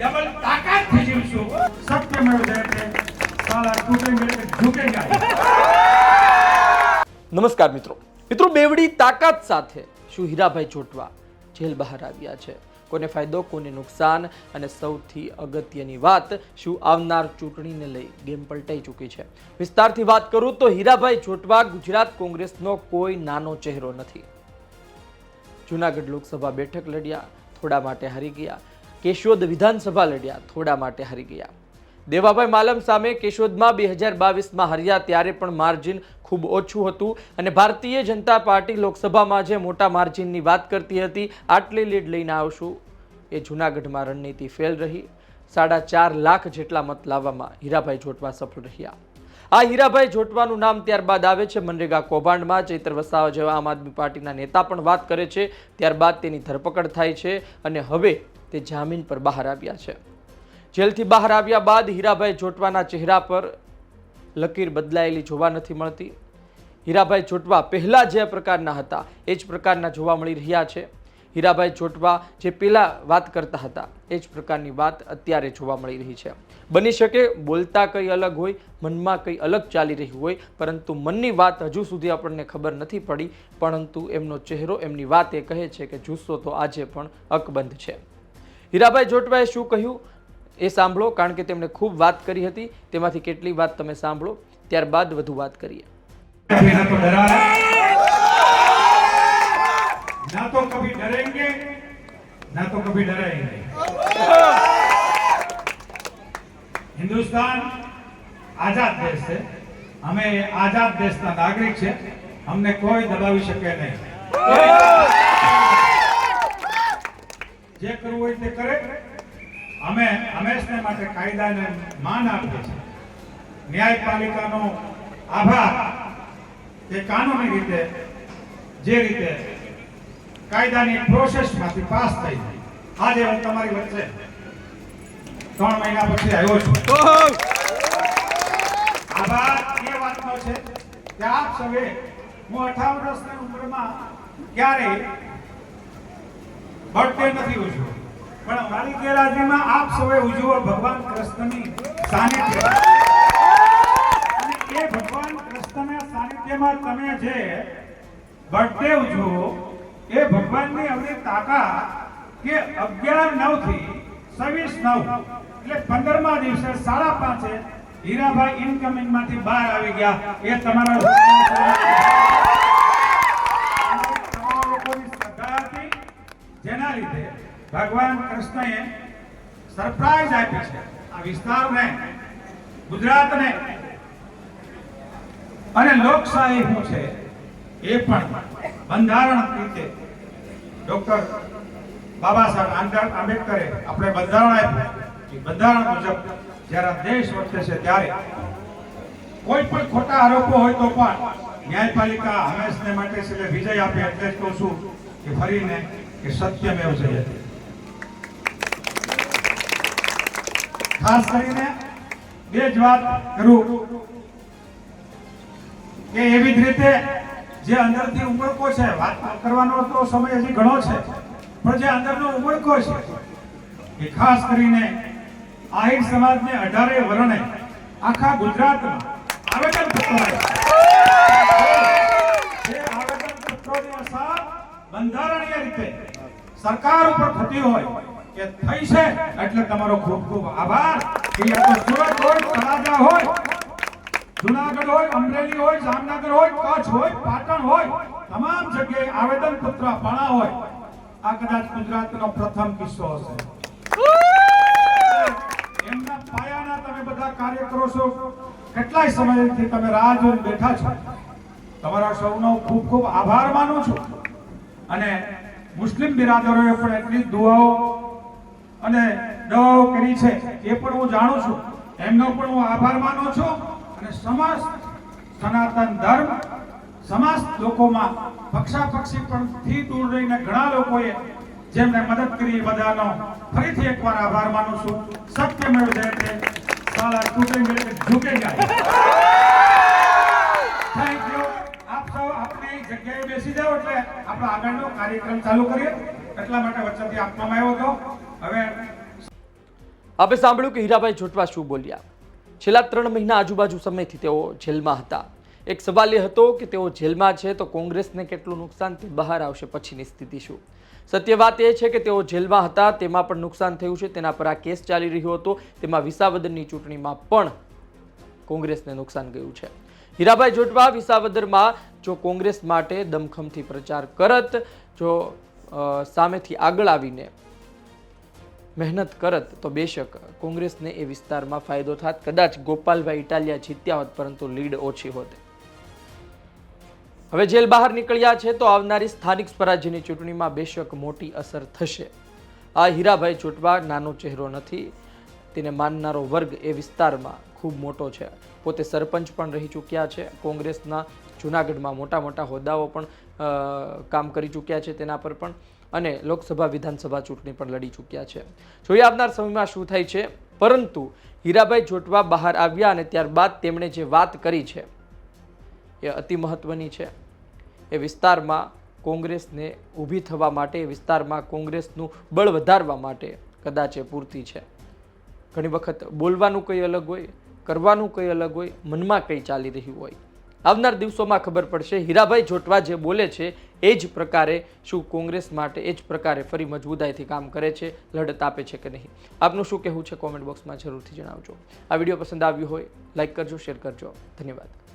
Double તાકાતથી જીવશું Satyamev Jayate સાલા તો ઝુકેગા નમસ્કાર મિત્રો. મિત્રો બેવડી તાકાત સાથે શું હીરાભાઈ ચોટવા જેલ બહાર આવ્યા છે? કોને ફાયદો કોને નુકસાન? અને સૌથી અગત્યની વાત શું આવનાર ચૂંટણીને લઈ ગેમ પલટાઈ ચૂકી છે? વિસ્તારથી વાત કરું તો હીરાભાઈ ચોટવા ગુજરાત કોંગ્રેસનો કોઈ નાનો ચહેરો નથી. જુનાગઢ લોકસભા બેઠક લડ્યા થોડા માટે હારી ગયા કેશોદ વિધાનસભા લડ્યા, થોડા માટે હારી ગયા. દેવાભાઈ માલમ સામે કેશોદમાં બે હજાર બાવીસમાં હાર્યા ત્યારે પણ માર્જિન ખૂબ ઓછું હતું અને ભારતીય જનતા પાર્ટી લોકસભામાં જે મોટા માર્જિનની વાત કરતી હતી, આટલી લીડ લઈને આવશું. એ જૂનાગઢમાં રણનીતિ ફેલ રહી. સાડા ચાર લાખ જેટલા મત લાવવામાં હીરાભાઈ જોટવા સફળ રહ્યા. આ હીરાભાઈ જોટવાનું નામ ત્યારબાદ આવે છે. મનરેગા કૌભાંડમાં ચૈત્ર વસાવા જેવા આમ આદમી પાર્ટીના નેતા પણ વાત કરે છે. ત્યારબાદ તેની ધરપકડ થાય છે અને હવે તે જામીન પર બહાર આવ્યા છે. જેલથી બહાર આવ્યા બાદ હીરાભાઈ જોટવાના ચહેરા પર લકીર બદલાયેલી જોવા નથી મળતી. હીરાભાઈ જોટવા પહેલાં જે પ્રકારના હતા, એ જ પ્રકારના જોવા મળી રહ્યા છે. હીરાભાઈ જોટવા જે પહેલાં વાત કરતા હતા, એ જ પ્રકારની વાત અત્યારે જોવા મળી રહી છે. બની શકે બોલતા કંઈ અલગ હોય, મનમાં કંઈ અલગ ચાલી રહ્યું હોય, પરંતુ મનની વાત હજુ સુધી આપણને ખબર નથી પડી, પરંતુ એમનો ચહેરો એમની વાત એ કહે છે કે જુસ્સો તો આજે પણ અકબંધ છે. હીરાભાઈ જોટવાએ શું કહ્યું એ સાંભળો, કારણ કે તેમણે ખૂબ વાત કરી હતી. તેમાંથી કેટલી વાત તમે સાંભળો, ત્યારબાદ વધુ વાત કરીએ. હિન્દુસ્તાન આઝાદ દેશ છે. અમે આઝાદ દેશના નાગરિક છે. અમને કોઈ દબાવી શકે નહીં. કરવું હોય કરે, અમે હંમેશને માટે કાયદાને માન આપીએ છીએ. ન્યાયપાલિકાનો આભાર એ કાનૂની રીતે, જે રીતે કાયદાની પ્રોસેસમાંથી પાસ થઈ આજે હું તમારી વચ્ચે ત્રણ મહિના પછી આવ્યો છું. આભાર, એ વાતનો છે કે આપ સૌએ, હું અઠાવન વર્ષની ઉંમરમાં ક્યારેય બર્થડે નથી ઉજવ્યો. પણ અમારી ગેરહાજરીમાં આપ સૌએ ઉજવો ભગવાન કૃષ્ણની સાનિધ્ય. અને એ ભગવાન કૃષ્ણના સાનિધ્યમાં તમે જે બર્થડે ઉજવો, એ ભગવાનની અમને તાકાત કે અગિયાર નવથી છવ્વીસ નવ, એટલે પંદરમા દિવસે સાડા પાંચે હીરાભાઈ ઇનકમિંગમાંથી બહાર આવી ગયા. એ તમારા જેના લીધે ભગવાન કૃષ્ણએ સરપ્રાઈઝ આપી છે આ વિસ્તારને, ગુજરાતને. અને લોકશાહી શું છે એ પણ બંધારણ રીતે ડોક્ટર બાબા સાહેબ આંબેડકરે આપણે બંધારણ આપ્યું એ બંધારણ મુજબ જ્યારે દેશ વર્તે છે ત્યારે કોઈ પણ ખોટા આરોપો હોય તો પણ ન્યાયપાલિકા હંમેશને માટે છે વિજય આપે એટલે જ કહું છું કે ફરીને કે સત્યમેવ જયતે. ખાસ કરીને બે જ વાત કરું કે એવી જ રીતે જે અંદરથી ઉમળકો છે, વાત કરવાનો તો સમય હજી ઘણો છે, પણ જે અંદરનો ઉમળકો છે, એ ખાસ કરીને આહિર સમાજને અઢારે વર્ણે આખા ગુજરાતમાં આવેદન પત્રો બંધારણીય રીતે સરકાર ઉપર થતી હોય કે થઈ છે. એટલે તમારો ખૂબ ખૂબ આભાર. કે યા સુરત હોય, તળાજા હોય, જુનાગઢ હોય, અમરેલી હોય, જામનગર હોય, કચ્છ હોય, પાટણ હોય, તમામ જગ્યાએ આવેદન પત્ર અપાણા હોય. આ કદાચ ગુજરાતનો પ્રથમ કિસ્સો હશે. એમના પાયાના તમે બધા કાર્ય કરો છો. કેટલાય સમયથી તમે રાહ જોઈને બેઠા છો. તમારા સૌનો ખૂબ ખૂબ આભાર માનું છું. અને મુસ્લિમ બિરાદરોએ પણ એટલી દુઆઓ અને દવાઓ કરી છે, એ પણ હું જાણું છું. એમનો પણ હું આભાર માનું છું. અને સમાજ, સનાતન ધર્મ, સમાજ લોકોમાં પક્ષાપક્ષી પણ થી દૂર રહીને ઘણા લોકોએ જેમને મદદ કરી બધાનો ફરીથી એકવાર આભાર માનું છું. સત્યમેવ જયતે સાલા તૂટેંગે ઝૂકે જાય થેન્ક યુ આપ સૌ આપની જગ્યાએ બેસી જાઓ એટલે આપણો આગળનો કાર્યક્રમ ચાલુ કરીએ. એટલા માટે વચ્ચેથી આપવામાં આવ્યો હતો. હવે આપે સાંભળ્યું કે હીરાભાઈ જોટવા શું બોલ્યા? છેલ્લા ત્રણ મહિના આજુબાજુ સમયથી તેઓ જેલમાં હતા. એક સવાલ એ હતો કે તેઓ જેલમાં છે તો કોંગ્રેસને કેટલું નુકસાન તે બહાર આવશે પછીની સ્થિતિ શું? સત્ય વાત એ છે કે તેઓ જેલમાં હતા, તેમાં પણ નુકસાન થયું છે, તેના પર આ કેસ ચાલી રહ્યો હતો, તેમાં વિસાવદરની ચૂંટણીમાં પણ કોંગ્રેસને નુકસાન ગયું છે. હીરાભાઈ જોટવા વિસાવદરમાં જો કોંગ્રેસ માટે દમખમથી પ્રચાર કરત, જો સામેથી આગળ આવીને મહેનત કરત તો બેશક કોંગ્રેસને એ વિસ્તારમાં ફાયદો થાત. કદાચ ગોપાલભાઈ ઇટાલિયા જીત્યા હોત, પરંતુ લીડ ઓછી હોત. હવે જેલ બહાર નીકળ્યા છે તો આવનારી સ્થાનિક સ્વરાજ્યની ચૂંટણીમાં બેશક મોટી અસર થશે. આ હીરાભાઈ ચૂંટવા નાનો ચહેરો નથી. તેને માનનારો વર્ગ એ વિસ્તારમાં ખૂબ મોટો છે. પોતે સરપંચ પણ રહી ચૂક્યા છે. કોંગ્રેસના જૂનાગઢમાં મોટા મોટા હોદ્દાઓ પણ કામ કરી ચૂક્યા છે તેના પર પણ. અને લોકસભા વિધાનસભા ચૂંટણી પણ લડી ચૂક્યા છે. જોઈએ આવનાર સમયમાં શું થાય છે. પરંતુ હીરાભાઈ જોટવા બહાર આવ્યા અને ત્યારબાદ તેમણે જે વાત કરી છે, એ અતિ મહત્વની છે. એ વિસ્તારમાં કોંગ્રેસને ઊભી થવા માટે વિસ્તારમાં કોંગ્રેસનું બળ વધારવા માટે કદાચ એ પૂરતી છે. ઘણી વખત બોલવાનું કંઈ અલગ હોય, કરવાનું કંઈ અલગ હોય, મનમાં કંઈ ચાલી રહ્યું હોય. આવનાર દિવસોમાં ખબર પડશે. હીરાભાઈ જોટવા જે બોલે છે, એ જ પ્રકારે શું કોંગ્રેસ માટે એ જ પ્રકારે ફરી મજબૂતાઈથી કામ કરે છે, લડત આપે છે કે નહીં? આપનું શું કહેવું છે? કોમેન્ટ બોક્સમાં જરૂરથી જણાવજો. આ વીડિયો પસંદ આવ્યો હોય લાઇક કરજો, શેર કરજો. ધન્યવાદ.